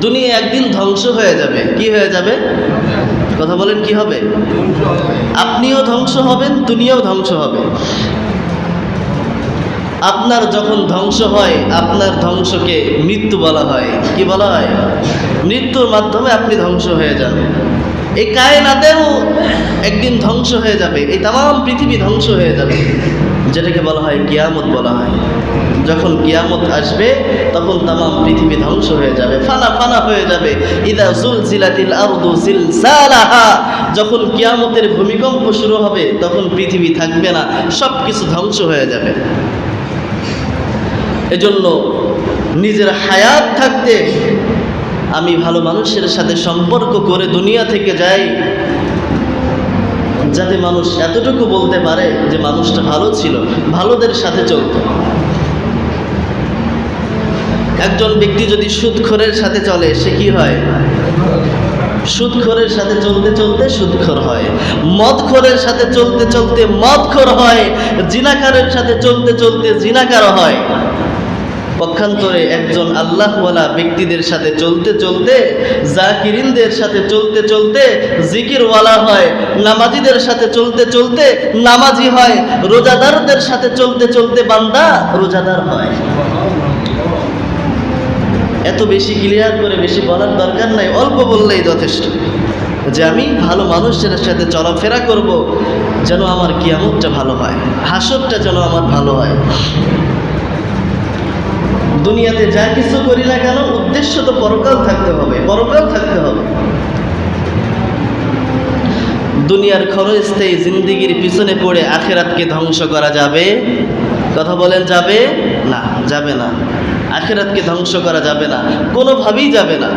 দুনিয়া একদিন ধ্বংস হয়ে যাবে। কি হয়ে যাবে? কথা বলেন, কি হবে? আপনিও ধ্বংস হবেন, দুনিয়াও ধ্বংস হবে। আপনার যখন ধ্বংস হয়, আপনার ধ্বংসকে মৃত্যু বলা হয়। কি বলা হয়? মৃত্যুর মাধ্যমে আপনি ধ্বংস হয়ে যান। এই কায়নাতেও একদিন ধ্বংস হয়ে যাবে, এই তাম পৃথিবী ধ্বংস হয়ে যাবে। যেটাকে বলা হয় কিয়ামত বলা হয়। যখন কিয়ামত আসবে, তখন তাম পৃথিবী ধ্বংস হয়ে যাবে, ফানা ফানা হয়ে যাবে। ইদা জুলজিলাতিল আরদু জিলজালাহা যখন কিয়ামতের ভূমিকম্প শুরু হবে, তখন পৃথিবী থাকবে না সব কিছু ধ্বংস হয়ে যাবে। এজন্য নিজের হায়াত থাকতে আমি ভালো মানুষের সাথে সম্পর্ক করে দুনিয়া থেকে যাই, যাতে মানুষ এতটুকু বলতে পারে যে মানুষটা ভালো ছিল, ভালোদের সাথে চলত। একজন ব্যক্তি যদি সুদখোরের সাথে চলে, সে কি হয়? সুদখোরের সাথে চলতে চলতে সুদখোর হয়। মদখোরের সাথে চলতে চলতে মদখোর হয়। জিনাকারের সাথে চলতে চলতে জিনাকার হয়। পক্ষান্তরে একজন আল্লাহওয়ালা ব্যক্তিদের সাথে চলতে চলতে, জাকিরিনদের সাথে চলতে চলতে জিকিরওয়ালা হয়, নামাজিদের সাথে চলতে চলতে নামাজি হয়, রোজাদারদের সাথে চলতে চলতে বান্দা রোজাদার হয়। এত বেশি ক্লিয়ার করে বেশি বলার দরকার নাই, অল্প বললেই যথেষ্ট। যে আমি ভালো মানুষের সাথে চলাফেরা করব, যেন আমার কিয়ামতটা ভালো হয়, হাসরটা যেন আমার ভালো হয়। দুনিয়াতে যা কিছু করি না কেন, উদ্দেশ্য তো পরকাল থাকতে হবে, পরকাল থাকতে হবে। দুনিয়ার খরচতেই জিন্দিগির পিছনে পড়ে আখেরাতকে ধ্বংস করা যাবে? কথা বলেন, যাবে? না যাবে না। আখেরাতকে ধ্বংস করা যাবে না। কোনোভাবেই যাবে না।